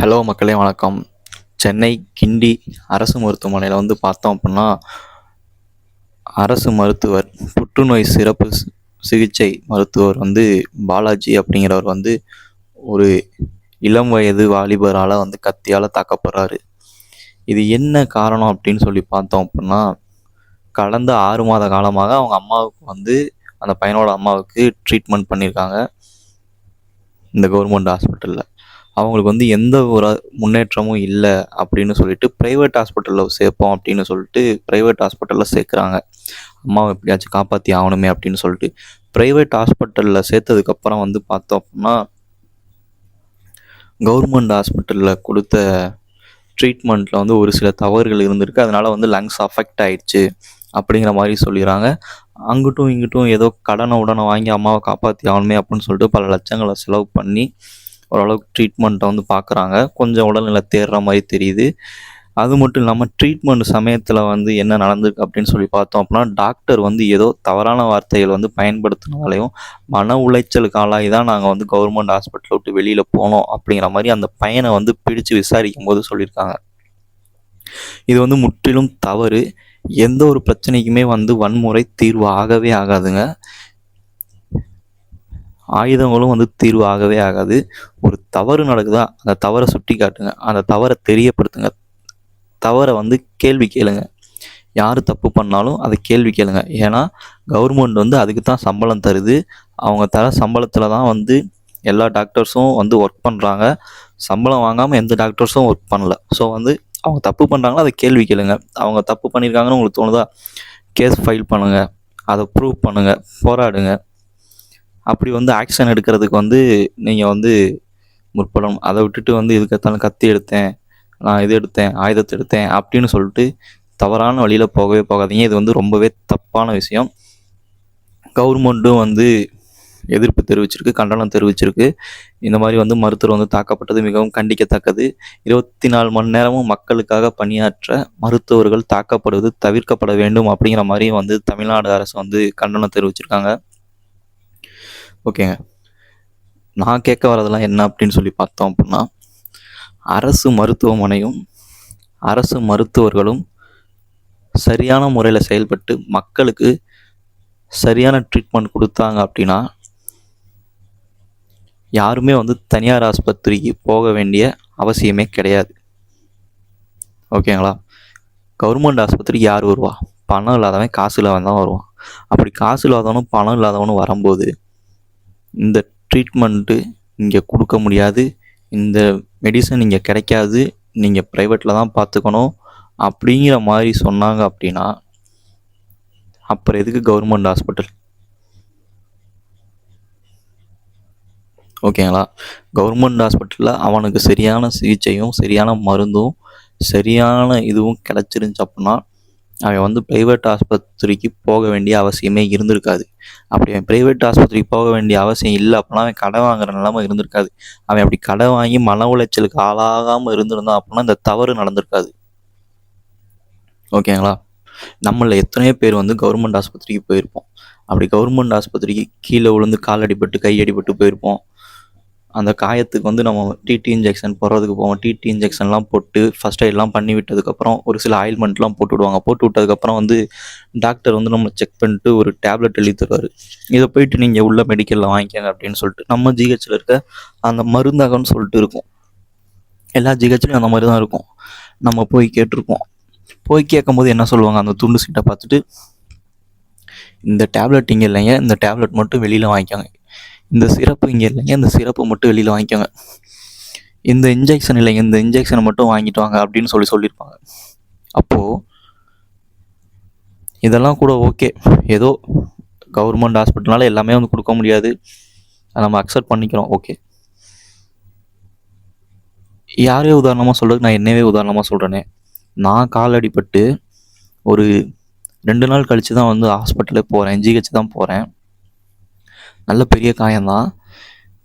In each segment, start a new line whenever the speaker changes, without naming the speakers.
Hello மக்களே வணக்கம். சென்னை கிண்டி அரசு மருத்துவமனையில் வந்து பார்த்தோம் அப்படின்னா அரசு மருத்துவர் புற்றுநோய் சிறப்பு சிகிச்சை மருத்துவர் வந்து பாலாஜி அப்படிங்கிறவர் வந்து ஒரு இளம் வயது வாலிபரால் வந்து கத்தியால் தாக்கப்படுறாரு. இது என்ன காரணம் அப்படின்னு சொல்லி பார்த்தோம் அப்படின்னா கடந்த ஆறு மாத காலமாக அவங்க அம்மாவுக்கு வந்து அந்த பையனோட அம்மாவுக்கு ட்ரீட்மெண்ட் பண்ணியிருக்காங்க. இந்த கவர்மெண்ட் ஹாஸ்பிட்டலில் அவங்களுக்கு வந்து எந்த ஒரு முன்னேற்றமும் இல்லை அப்படின்னு சொல்லிட்டு ப்ரைவேட் ஹாஸ்பிட்டலில் சேர்ப்போம் அப்படின்னு சொல்லிட்டு ப்ரைவேட் ஹாஸ்பிட்டலில் சேர்க்குறாங்க. அம்மாவை எப்படியாச்சும் காப்பாற்றி ஆகணுமே அப்படின்னு சொல்லிட்டு ப்ரைவேட் ஹாஸ்பிட்டலில் சேர்த்ததுக்கப்புறம் வந்து பார்த்தோம் அப்படின்னா கவர்மெண்ட் ஹாஸ்பிட்டலில் கொடுத்த ட்ரீட்மெண்ட்டில் வந்து ஒரு சில தவறுகள் இருந்திருக்கு. அதனால் வந்து லங்ஸ் அஃபெக்ட் ஆயிடுச்சு அப்படிங்கிற மாதிரி சொல்லிடுறாங்க. அங்கிட்டும் இங்கிட்டும் ஏதோ கடனை உடனே வாங்கி அம்மாவை காப்பாற்றி ஆகணுமே அப்படின்னு சொல்லிட்டு பல லட்சங்களை செலவு பண்ணி ஓரளவுக்கு ட்ரீட்மெண்ட்டை வந்து பார்க்குறாங்க கொஞ்சம் உடல்நிலை தேர்ற மாதிரி தெரியுது. அது மட்டும் இல்லாமல் ட்ரீட்மெண்ட் சமயத்தில் வந்து என்ன நடந்திருக்கு அப்படின்னு சொல்லி பார்த்தோம் அப்படின்னா டாக்டர் வந்து ஏதோ தவறான வார்த்தைகள் வந்து பயன்படுத்தினாலையும் மன உளைச்சலுக்கு ஆளாகி தான் நாங்கள் வந்து கவர்மெண்ட் ஹாஸ்பிட்டலை விட்டு வெளியில் போனோம் அப்படிங்கிற மாதிரி அந்த பையனை வந்து பிடிச்சு விசாரிக்கும் போது சொல்லியிருக்காங்க. இது வந்து முற்றிலும் தவறு. எந்த ஒரு பிரச்சனைக்குமே வந்து வன்முறை தீர்வு ஆகவே ஆகாதுங்க. ஆயுதங்களும் வந்து தீர்வு ஆகவே ஆகாது. ஒரு தவறு நடக்குதா அந்த தவறை சுட்டி காட்டுங்க. அந்த தவறை தெரியப்படுத்துங்க. தவறை வந்து கேள்வி கேளுங்க. யார் தப்பு பண்ணாலும் அதை கேள்வி கேளுங்க. ஏன்னா கவர்மெண்ட் வந்து அதுக்கு தான் சம்பளம் தருது. அவங்க தர சம்பளத்தில் தான் வந்து எல்லா டாக்டர்ஸும் வந்து ஒர்க் பண்ணுறாங்க சம்பளம் வாங்காமல் எந்த டாக்டர்ஸும் ஒர்க் பண்ணல. ஸோ வந்து அவங்க தப்பு பண்ணுறாங்களோ அதை கேள்வி கேளுங்க. அவங்க தப்பு பண்ணியிருக்காங்கன்னு உங்களுக்கு தோணுதா கேஸ் ஃபைல் பண்ணுங்கள் அதை ப்ரூவ் பண்ணுங்கள் போராடுங்க. அப்படி வந்து ஆக்ஷன் எடுக்கிறதுக்கு வந்து நீங்கள் வந்து முற்படணும். அதை விட்டுட்டு வந்து இதுக்கத்தாலும் கத்தி எடுத்தேன் நான் இது எடுத்தேன் ஆயுதத்தை எடுத்தேன் அப்படின்னு சொல்லிட்டு தவறான வழியில் போகவே போகாதீங்க. இது வந்து ரொம்பவே தப்பான விஷயம். கவர்மெண்ட்டும் வந்து எதிர்ப்பு தெரிவிச்சிருக்கு கண்டனம் தெரிவிச்சிருக்கு. இந்த மாதிரி வந்து மருத்துவர் வந்து தாக்கப்பட்டது மிகவும் கண்டிக்கத்தக்கது. இருபத்தி நாலு மணி நேரமும் மக்களுக்காக பணியாற்ற மருத்துவர்கள் தாக்கப்படுவது தவிர்க்கப்பட வேண்டும் அப்படிங்கிற மாதிரியும் வந்து தமிழ்நாடு அரசு வந்து கண்டனம் தெரிவிச்சிருக்காங்க. ஓகேங்க நான் கேட்க வரதெல்லாம் என்ன அப்படின்னு சொல்லி பார்த்தோம் அப்படின்னா அரசு மருத்துவமனையும் அரசு மருத்துவர்களும் சரியான முறையில் செயல்பட்டு மக்களுக்கு சரியான ட்ரீட்மெண்ட் கொடுத்தாங்க அப்படின்னா யாருமே வந்து தனியார் ஆஸ்பத்திரிக்கு போக வேண்டிய அவசியமே கிடையாது. ஓகேங்களா கவர்மெண்ட் ஆஸ்பத்திரிக்கு யார் வருவா? பணம் இல்லாதவன் காசு இல்லாதவன் தான் வருவான். அப்படி காசு இல்லாதவனும் பணம் இல்லாதவனும் வரும்போது இந்த ட்ரீட்மெண்ட்டு இங்கே கொடுக்க முடியாது. இந்த மெடிசன் இங்கே கிடைக்காது. நீங்கள் ப்ரைவேட்டில் தான் பார்த்துக்கணும். அப்படிங்கிற மாதிரி சொன்னாங்க அப்படின்னா அப்புறம் எதுக்கு கவர்மெண்ட் ஹாஸ்பிட்டல் ஓகேங்களா கவர்மெண்ட் ஹாஸ்பிட்டலில் அவனுக்கு சரியான சிகிச்சையும் சரியான மருந்தும் சரியான இதுவும் கிடச்சிருந்துச்சு அப்படின்னா அவன் வந்து ப்ரைவேட் ஆஸ்பத்திரிக்கு போக வேண்டிய அவசியமே இருந்திருக்காது. அப்படி அவன் ப்ரைவேட் ஆஸ்பத்திரிக்கு போக வேண்டிய அவசியம் இல்லை அப்படின்னா அவன் கடை வாங்குற நிலமை இருந்திருக்காது. அவன் அப்படி கடை வாங்கி மன உளைச்சலுக்கு ஆளாகாமல் இருந்திருந்தான் அப்படின்னா இந்த தவறு நடந்திருக்காது. ஓகேங்களா? நம்மள எத்தனையோ பேர் வந்து கவர்மெண்ட் ஆஸ்பத்திரிக்கு போயிருப்போம். அப்படி கவர்மெண்ட் ஆஸ்பத்திரிக்கு கீழே விழுந்து கால் அடிபட்டு கை அடிபட்டு போயிருப்போம். அந்த காயத்துக்கு வந்து நம்ம டிடி இன்ஜெக்ஷன் போடுறதுக்கு போவோம். டிடி இன்ஜெக்ஷன்லாம் போட்டு ஃபஸ்ட் எய்ட்லாம் பண்ணி விட்டதுக்கப்புறம் ஒரு சில ஆயில்மெண்ட்லாம் போட்டு விடுவாங்க. போட்டு விட்டதுக்கப்புறம் வந்து டாக்டர் வந்து நம்மளை செக் பண்ணிட்டு ஒரு டேப்லெட் எழுதி தருவார். இதை போயிட்டு நீங்கள் உள்ள மெடிக்கலில் வாங்கிக்கங்க அப்படின்னு சொல்லிட்டு. நம்ம ஜிஹெச்சில் இருக்க அந்த மருந்தகம்னு சொல்லிட்டு இருக்கும். எல்லா ஜிஹெச்லையும் அந்த மாதிரி தான் இருக்கும். நம்ம போய் கேட்டிருப்போம். போய் கேட்கும்போது என்ன சொல்லுவாங்க? அந்த துண்டு சீட்டை பார்த்துட்டு இந்த டேப்லெட் இங்கே இல்லைங்க. இந்த டேப்லெட் மட்டும் வெளியில் வாங்கிக்கோங்க. இந்த சிறப்பு இங்கே இல்லைங்க. இந்த சிறப்பு மட்டும் வெளியில் வாங்கிக்கோங்க. இந்த இன்ஜெக்ஷன் இல்லைங்க. இந்த இன்ஜெக்ஷனை மட்டும் வாங்கிட்டு வாங்க அப்படின்னு சொல்லி சொல்லியிருப்பாங்க. அப்போது இதெல்லாம் கூட ஓகே ஏதோ கவர்மெண்ட் ஹாஸ்பிட்டல்னால எல்லாமே வந்து கொடுக்க முடியாது. அதை நம்ம அக்செப்ட் பண்ணிக்கிறோம். ஓகே யாரையோ உதாரணமாக சொல்கிறதுக்கு நான் என்னவே உதாரணமாக சொல்கிறேனே நான் கால் அடிபட்டு ஒரு ரெண்டு நாள் கழித்து தான் வந்து ஹாஸ்பிட்டலே போகிறேன் ஜிஹெச் தான் போகிறேன் நல்ல பெரிய காயம்தான்.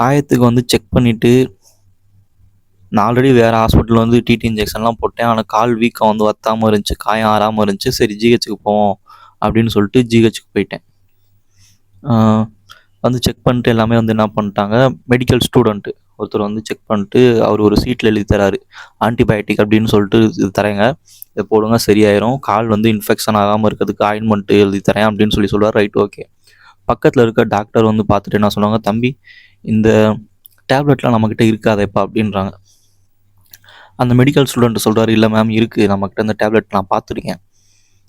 காயத்துக்கு வந்து செக் பண்ணிவிட்டு நான் ஆல்ரெடி வேறு ஹாஸ்பிட்டலில் வந்து டிடி இன்ஜெக்ஷன்லாம் போட்டேன். ஆனால் கால் வீக்கம் வந்து வத்தாமல் இருந்துச்சு காயம் ஆறாமல் இருந்துச்சு. சரி ஜிஹெச்சுக்கு போவோம் அப்படின்னு சொல்லிட்டு ஜிஹெச்சுக்கு போயிட்டேன். வந்து செக் பண்ணிட்டு எல்லாமே வந்து என்ன பண்ணிட்டாங்க மெடிக்கல் ஸ்டூடெண்ட்டு ஒருத்தர் வந்து செக் பண்ணிட்டு அவர் ஒரு சீட்டில் எழுதி தராரு. ஆன்டிபயோட்டிக் அப்படின்னு சொல்லிட்டு இது தரேங்க இதை போடுங்க சரியாயிரும். கால் வந்து இன்ஃபெக்ஷன் ஆகாமல் இருக்கிறதுக்கு ஆயின்மெண்ட் எழுதி தரேன் அப்படின்னு சொல்லி சொல்லுவார் ரைட் ஓகே பக்கத்தில் இருக்க டாக்டர் வந்து பார்த்துட்டு என்ன சொன்னாங்க தம்பி இந்த டேப்லெட்லாம் நம்மக்கிட்ட இருக்காதேப்பா அப்படின்றாங்க. அந்த மெடிக்கல் ஸ்டூடெண்ட் சொல்கிறாரு இல்லை மேம் இருக்குது நம்மக்கிட்ட அந்த டேப்லெட் நான் பார்த்துருக்கேன்.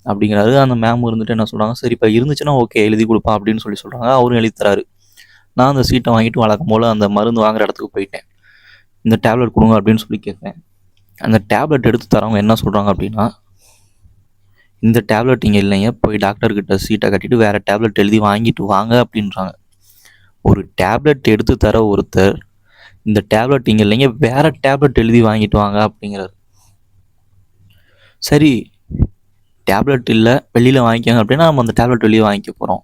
அப்படிங்கிறாரு. அந்த மேம் இருந்துட்டு என்ன சொல்கிறாங்க சரி இப்போ இருந்துச்சுன்னா ஓகே எழுதி கொடுப்பா அப்படின்னு சொல்லி சொல்கிறாங்க அவரும் எழுதி தராரு நான் அந்த சீட்டை வாங்கிட்டு வழக்கம் போல் அந்த மருந்து வாங்குற இடத்துக்கு போயிட்டேன். இந்த டேப்லெட் கொடுங்க அப்படின்னு சொல்லி கேட்குறேன் அந்த டேப்லெட் எடுத்து தரவங்க என்ன சொல்கிறாங்க அப்படின்னா இந்த டேப்லெட் இங்கே இல்லைங்க. போய் டாக்டர்கிட்ட சீட்டை கட்டிட்டு வேறு டேப்லெட் எழுதி வாங்கிட்டு வாங்க அப்படின்றாங்க. ஒரு டேப்லெட் எடுத்து தர ஒருத்தர் இந்த டேப்லெட் இங்கே இல்லைங்க வேறு டேப்லெட் எழுதி வாங்கிட்டு வாங்க அப்படிங்கிறார். சரி டேப்லெட் இல்லை வெளியில் வாங்கிக்கோங்க அப்படின்னா நம்ம அந்த டேப்லெட் வெளியே வாங்கிக்க போகிறோம்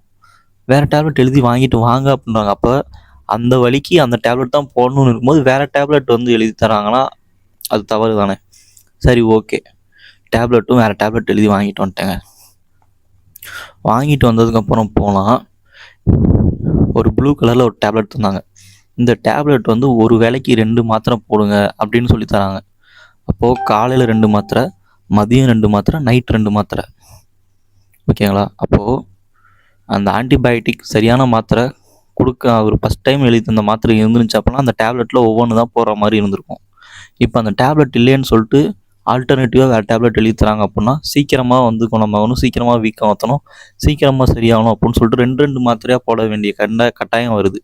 வேறு டேப்லெட் எழுதி வாங்கிட்டு வாங்க அப்படின்றாங்க. அப்போ அந்த வழிக்கு அந்த டேப்லெட் தான் போடணும்னு இருக்கும்போது வேறு டேப்லெட் வந்து எழுதி தராங்கன்னா அது தவறு தானே சரி ஓகே டேப்லெட்டும் வேறு டேப்லெட் எழுதி வாங்கிட்டு வந்துட்டேங்க. வாங்கிட்டு வந்ததுக்கப்புறம் போனால் ஒரு ப்ளூ கலரில் ஒரு டேப்லெட் தந்தாங்க. இந்த டேப்லெட் வந்து ஒரு வேளைக்கு ரெண்டு மாத்திரை போடுங்க அப்படின்னு சொல்லி தராங்க. அப்போது காலையில் ரெண்டு மாத்திரை மதியம் ரெண்டு மாத்திரை நைட் ரெண்டு மாத்திரை. ஓகேங்களா? அப்போது அந்த ஆன்டிபயோட்டிக் சரியான மாத்திரை கொடுக்க அவர் ஃபஸ்ட் டைம் எழுதி தந்த மாத்திரை இருந்துருந்துச்சு அப்படின்னா அந்த டேப்லெட்டில் ஒவ்வொன்று தான் போடுற மாதிரி இருந்திருக்கும். இப்போ அந்த டேப்லெட் இல்லைன்னு சொல்லிட்டு ஆல்டர்னேட்டிவாக வேறு டேப்லெட் எழுதி தராங்க அப்படின்னா சீக்கிரமாக வந்து குணமாகணும் சீக்கிரமாக வீக்கம் ஆற்றணும் சீக்கிரமாக சரியாகணும் அப்படின்னு சொல்லிட்டு ரெண்டு ரெண்டு மாத்திரையாக போட வேண்டிய கண்ட கட்டாயம் வருது.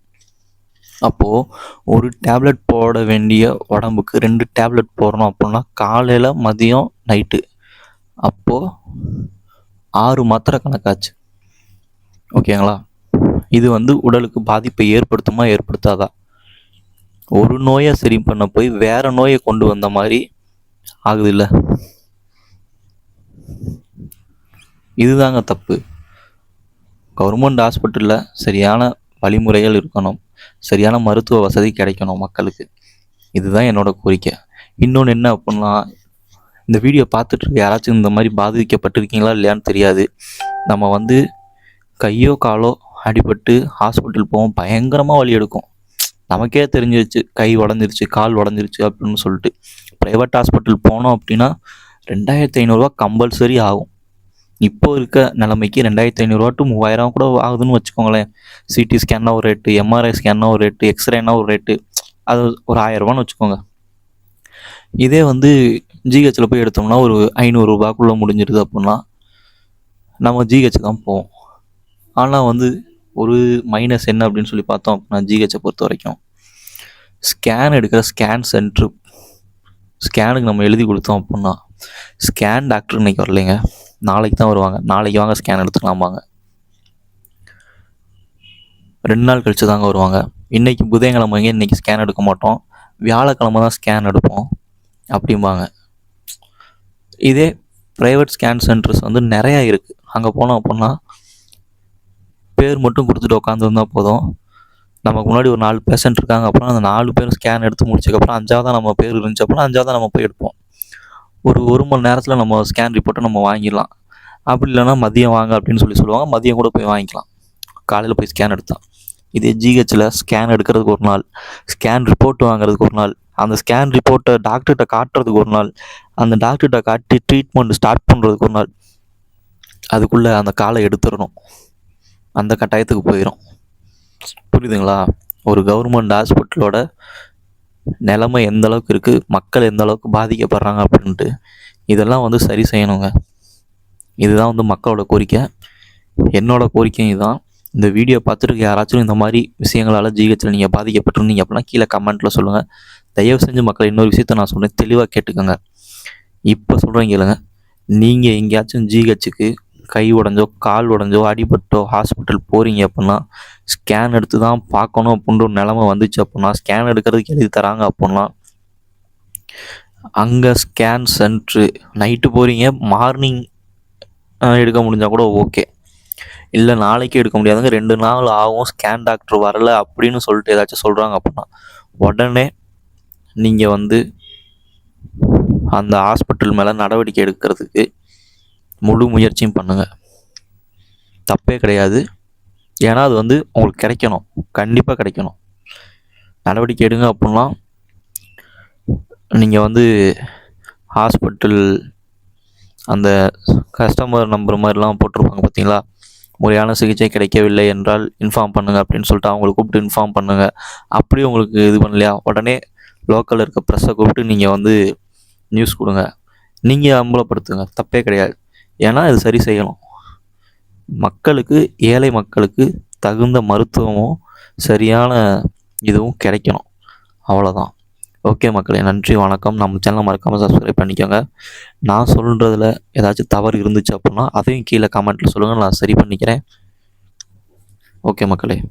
அப்போது ஒரு டேப்லெட் போட வேண்டிய உடம்புக்கு ரெண்டு டேப்லெட் போடணும் அப்படின்னா காலையில் மதியம் நைட்டு அப்போது ஆறு மாத்திரை கணக்காச்சு. ஓகேங்களா இது வந்து உடலுக்கு பாதிப்பை ஏற்படுத்துமா? ஏற்படுத்தாதா? ஒரு நோயை சரி பண்ண போய் வேறு நோயை கொண்டு வந்த மாதிரி ஆகுது இல்லை இதுதாங்க தப்பு. கவர்மெண்ட் ஹாஸ்பிட்டலில் சரியான வழிமுறைகள் இருக்கணும். சரியான மருத்துவ வசதி கிடைக்கணும் மக்களுக்கு. இதுதான் என்னோட கோரிக்கை. இன்னொன்று என்ன அப்படின்னா இந்த வீடியோ பார்த்துட்டு இருக்க யாராச்சும் இந்த மாதிரி பாதிக்கப்பட்டிருக்கீங்களா இல்லையான்னு தெரியாது. நம்ம வந்து கையோ காலோ அடிபட்டு ஹாஸ்பிட்டல் போவோம் பயங்கரமாக வழி எடுக்கும். நமக்கே தெரிஞ்சிருச்சு கை உடஞ்சிருச்சு கால் உடஞ்சிருச்சு அப்படின்னு சொல்லிட்டு. ப்ரைவேட் ஹாஸ்பிட்டல் போனோம் அப்படின்னா ரெண்டாயிரத்தி ஐநூறுரூவா கம்பல்சரி ஆகும். இப்போ இருக்க நிலைமைக்கு ரெண்டாயிரத்தி ஐநூறுரூவா டு மூவாயிரம் கூட ஆகுதுன்னு வச்சுக்கோங்களேன். சிடி ஸ்கேன்னா ஒரு ரேட்டு எம்ஆர்ஐ ஸ்கேன்னா ஒரு ரேட்டு எக்ஸ்ரேனா ஒரு ரேட்டு அது ஒரு ஆயிரரூபான்னு வச்சுக்கோங்க. இதே வந்து ஜிஹெச்சில் போய் எடுத்தோம்னா ஒரு ஐநூறுரூபாக்குள்ளே முடிஞ்சிருது அப்படின்னா நம்ம ஜிஹெச் தான் போவோம். ஆனால் வந்து ஒரு மைனஸ் என்ன அப்படின்னு சொல்லி பார்த்தோம் அப்படின்னா ஜிஹெச்சை பொறுத்த வரைக்கும். ஸ்கேன் எடுக்கிற ஸ்கேன் சென்ட்ரு ஸ்கேனுக்கு நம்ம எழுதி கொடுத்தோம் அப்படின்னா ஸ்கேன் டாக்டர் இன்னைக்கு வரலைங்க. நாளைக்கு தான் வருவாங்க. நாளைக்கு வாங்க ஸ்கேன் எடுத்துக்கலாமாங்க ரெண்டு நாள் கழிச்சு தாங்க வருவாங்க. இன்றைக்கி புதன்கிழமைங்க இன்றைக்கி ஸ்கேன் எடுக்க மாட்டோம். வியாழக்கிழமை தான் ஸ்கேன் எடுப்போம். அப்படிம்பாங்க. இதே ப்ரைவேட் ஸ்கேன் சென்டர்ஸ் வந்து நிறையா இருக்குது அங்கே போனோம் அப்படின்னா பேர் மட்டும் கொடுத்துட்டு உட்காந்துருந்தா போதும். நமக்கு முன்னாடி ஒரு நாலு பேஷண்ட் இருக்காங்க. அப்புறம் அந்த நாலு பேரும் ஸ்கேன் எடுத்து முடிச்சதுக்கப்புறம் அஞ்சாவதாக நம்ம பேர் இருந்துச்சு. அப்படின்னா அஞ்சாவதாக நம்ம போய் எடுப்போம். ஒரு ஒரு மணி நேரத்தில் நம்ம ஸ்கேன் ரிப்போர்ட்டை நம்ம வாங்கிடலாம். அப்படி இல்லைன்னா மதியம் வாங்க அப்படின்னு சொல்லி சொல்லுவாங்க. மதியம் கூட போய் வாங்கிக்கலாம். காலையில் போய் ஸ்கேன் எடுத்தான் இதே ஜிஹெச்சில் ஸ்கேன் எடுக்கிறதுக்கு ஒரு நாள் ஸ்கேன் ரிப்போர்ட் வாங்குறதுக்கு ஒரு நாள் அந்த ஸ்கேன் ரிப்போர்ட்டை டாக்டர்கிட்ட காட்டுறதுக்கு ஒரு நாள் அந்த டாக்டர்கிட்ட காட்டி ட்ரீட்மெண்ட் ஸ்டார்ட் பண்ணுறதுக்கு ஒரு நாள். அதுக்குள்ளே அந்த காலை எடுத்துடணும். அந்த கட்டாயத்துக்கு போயிடும் புரியுதுங்களா? ஒரு கவர்மெண்ட் ஹாஸ்பிட்டலோட நிலைமை எந்த அளவுக்கு இருக்குது மக்கள் எந்த அளவுக்கு பாதிக்கப்படுறாங்க அப்படின்ட்டு இதெல்லாம் வந்து சரி செய்யணுங்க. இதுதான் வந்து மக்களோட கோரிக்கை. என்னோட கோரிக்கையும் இதுதான். இந்த வீடியோ பார்த்துட்டு யாராச்சும் இந்த மாதிரி விஷயங்களால் ஜிஹெச்சில் நீங்கள் பாதிக்கப்பட்டிருந்தீங்க அப்படின்னா கீழே கமெண்ட்டில் சொல்லுங்கள் தயவு செஞ்சு மக்கள் இன்னொரு விஷயத்த நான் சொல்கிறேன் தெளிவாக கேட்டுக்கோங்க. இப்போ சொல்கிறேன் கேளுங்க. நீங்கள் எங்கேயாச்சும் ஜிஹெச்சுக்கு கை உடஞ்சோ கால் உடஞ்சோ அடிபட்டோ ஹாஸ்பிட்டல் போகிறீங்க அப்படின்னா ஸ்கேன் எடுத்து தான் பார்க்கணும் அப்படின்ற ஒரு நிலமை வந்துச்சு அப்படின்னா ஸ்கேன் எடுக்கிறதுக்கு எழுதி தராங்க அப்படின்னா அங்கே ஸ்கேன் சென்ட்ரு நைட்டு போகிறீங்க மார்னிங் எடுக்க முடிஞ்சால் கூட ஓகே இல்லை நாளைக்கு எடுக்க முடியாதுங்க ரெண்டு நாள் ஆகும் ஸ்கேன் டாக்டர் வரல அப்படின்னு சொல்லிட்டு ஏதாச்சும் சொல்கிறாங்க அப்படின்னா உடனே நீங்கள் வந்து அந்த ஹாஸ்பிட்டல் மேலே நடவடிக்கை எடுக்கிறதுக்கு முழு முயற்சியும் பண்ணுங்கள் தப்பே கிடையாது. ஏன்னா அது வந்து உங்களுக்கு கிடைக்கணும். கண்டிப்பாக கிடைக்கணும். நடவடிக்கை எடுங்க அப்படின்னா நீங்கள் வந்து ஹாஸ்பிட்டல் அந்த கஸ்டமர் நம்பர் மாதிரிலாம் போட்டிருப்பாங்க பார்த்தீங்களா? முறையான சிகிச்சை கிடைக்கவில்லை என்றால் இன்ஃபார்ம் பண்ணுங்கள் அப்படின்னு சொல்லிட்டு அவங்கள கூப்பிட்டு இன்ஃபார்ம் பண்ணுங்கள் அப்படியே உங்களுக்கு இது பண்ணலையா? உடனே லோக்கலில் இருக்க ப்ரெஸ்ஸை கூப்பிட்டு நீங்கள் வந்து நியூஸ் கொடுங்க. நீங்கள் அம்பலப்படுத்துங்க. தப்பே கிடையாது. ஏன்னா இது சரி செய்யணும். மக்களுக்கு ஏழை மக்களுக்கு தகுந்த மருத்துவமும் சரியான இதுவும் கிடைக்கணும். அவ்வளோதான் ஓகே மக்களே நன்றி வணக்கம். நம்ம சேனலை மறக்காமல் சப்ஸ்கிரைப் பண்ணிக்கோங்க. நான் சொல்கிறதுல ஏதாச்சும் தவறு இருந்துச்சு அப்படின்னா அதையும் கீழே கமெண்ட்டில் சொல்லுங்கள் நான் சரி பண்ணிக்கிறேன். ஓகே மக்களே.